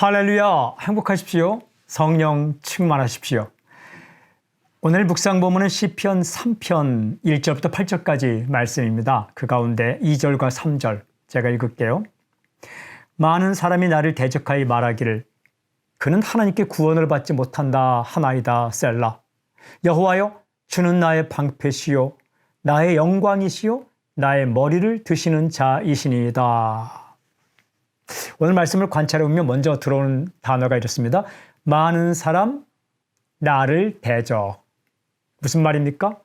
할렐루야 행복하십시오. 성령 충만하십시오. 오늘 묵상 본문은 시편 3편 1절부터 8절까지 말씀입니다. 그 가운데 2절과 3절 제가 읽을게요. 많은 사람이 나를 대적하여 말하기를 그는 하나님께 구원을 받지 못한다 하나이다 셀라 여호와여 주는 나의 방패시요 나의 영광이시요 나의 머리를 드시는 자이시니이다. 오늘 말씀을 관찰해 보면 먼저 들어오는 단어가 이렇습니다. 많은 사람 나를 대적. 무슨 말입니까?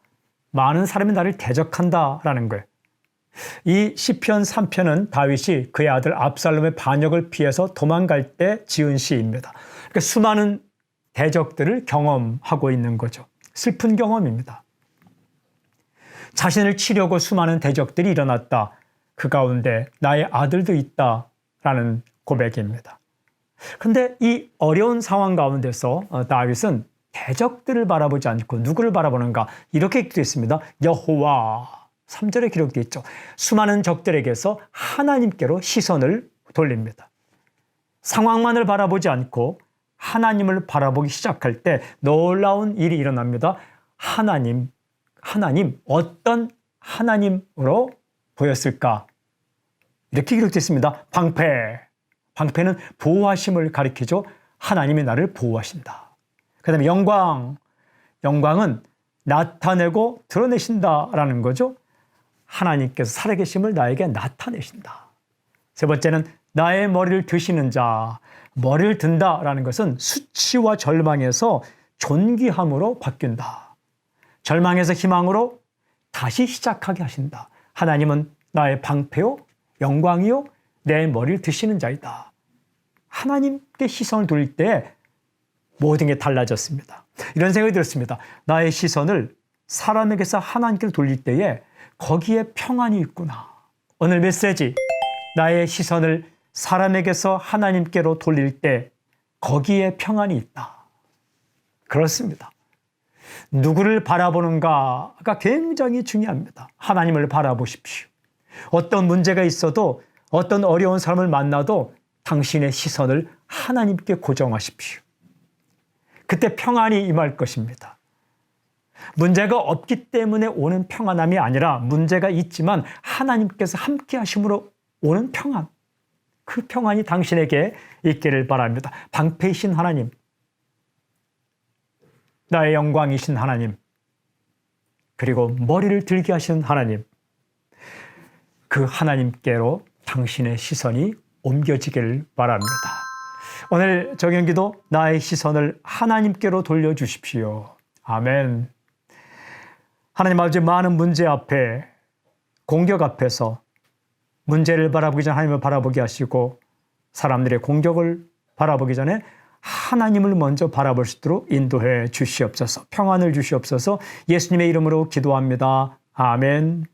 많은 사람이 나를 대적한다라는 거예요. 이 시편 3편은 다윗이 그의 아들 압살롬의 반역을 피해서 도망갈 때 지은 시입니다. 그러니까 수많은 대적들을 경험하고 있는 거죠. 슬픈 경험입니다. 자신을 치려고 수많은 대적들이 일어났다. 그 가운데 나의 아들도 있다 라는 고백입니다. 그런데 이 어려운 상황 가운데서 어, 다윗은 대적들을 바라보지 않고 누구를 바라보는가 이렇게 기록되어 있습니다. 여호와 3절에 기록되어 있죠. 수많은 적들에게서 하나님께로 시선을 돌립니다. 상황만을 바라보지 않고 하나님을 바라보기 시작할 때 놀라운 일이 일어납니다. 하나님, 하나님, 어떤 하나님으로 보였을까? 이렇게 기록되어 있습니다. 방패. 방패는 보호하심을 가리키죠. 하나님이 나를 보호하신다. 그 다음에 영광. 영광은 나타내고 드러내신다라는 거죠. 하나님께서 살아계심을 나에게 나타내신다. 세 번째는 나의 머리를 드시는 자. 머리를 든다라는 것은 수치와 절망에서 존귀함으로 바뀐다. 절망에서 희망으로 다시 시작하게 하신다. 하나님은 나의 방패요, 영광이요, 내 머리를 드시는 자이다. 하나님께 시선을 돌릴 때 모든 게 달라졌습니다. 이런 생각이 들었습니다. 나의 시선을 사람에게서 하나님께 돌릴 때에 거기에 평안이 있구나. 오늘 메시지, 나의 시선을 사람에게서 하나님께로 돌릴 때 거기에 평안이 있다. 그렇습니다. 누구를 바라보는가가 굉장히 중요합니다. 하나님을 바라보십시오. 어떤 문제가 있어도 어떤 어려운 사람을 만나도 당신의 시선을 하나님께 고정하십시오. 그때 평안이 임할 것입니다. 문제가 없기 때문에 오는 평안함이 아니라 문제가 있지만 하나님께서 함께 하심으로 오는 평안. 그 평안이 당신에게 있기를 바랍니다. 방패이신 하나님, 나의 영광이신 하나님, 그리고 머리를 들게 하시는 하나님, 그 하나님께로 당신의 시선이 옮겨지기를 바랍니다. 오늘 정연기도 나의 시선을 하나님께로 돌려주십시오. 아멘. 하나님 아버지 많은 문제 앞에 공격 앞에서 문제를 바라보기 전에 하나님을 바라보게 하시고 사람들의 공격을 바라보기 전에 하나님을 먼저 바라볼 수 있도록 인도해 주시옵소서. 평안을 주시옵소서. 예수님의 이름으로 기도합니다. 아멘.